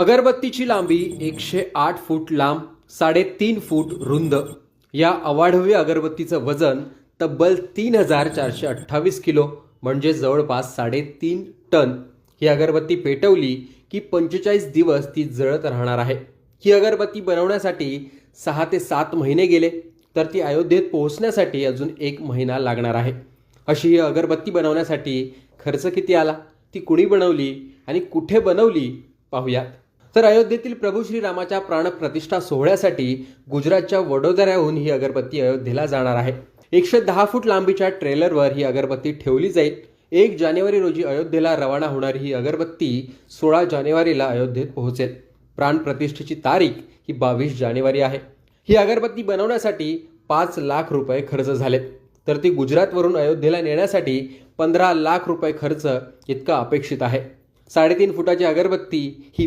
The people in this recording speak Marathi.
अगरबत्तीची लांबी एकशे आठ फूट लांब साडेतीन फूट रुंद. या अवाढव्य अगरबत्तीचं वजन तब्बल तीन हजार चारशे अठ्ठावीस किलो म्हणजे जवळपास साडेतीन टन. ही अगरबत्ती पेटवली की पंचेचाळीस दिवस ती जळत राहणार आहे. ही अगरबत्ती बनवण्यासाठी सहा ते सात महिने गेले तर ती अयोध्येत पोहोचण्यासाठी अजून एक महिना लागणार आहे. अशी ही अगरबत्ती बनवण्यासाठी खर्च किती आला? ती कुणी बनवली आणि कुठे बनवली? पाहूयात. तर अयोध्येतील प्रभू श्रीरामाच्या प्राणप्रतिष्ठा सोहळ्यासाठी गुजरातच्या वडोदऱ्याहून ही अगरबत्ती अयोध्येला जाणार आहे. एकशे दहा फूट लांबीच्या ट्रेलरवर ही अगरबत्ती ठेवली जाईल. एक जानेवारी रोजी अयोध्येला रवाना होणारी ही अगरबत्ती सोळा जानेवारीला अयोध्येत पोहोचेल. प्राणप्रतिष्ठेची तारीख ही बावीस जानेवारी आहे. ही अगरबत्ती बनवण्यासाठी पाच लाख रुपये खर्च झालेत. तर ती गुजरातवरून अयोध्येला नेण्यासाठी पंधरा लाख रुपये खर्च इतका अपेक्षित आहे. साडेतीन फुटाची अगरबत्ती ही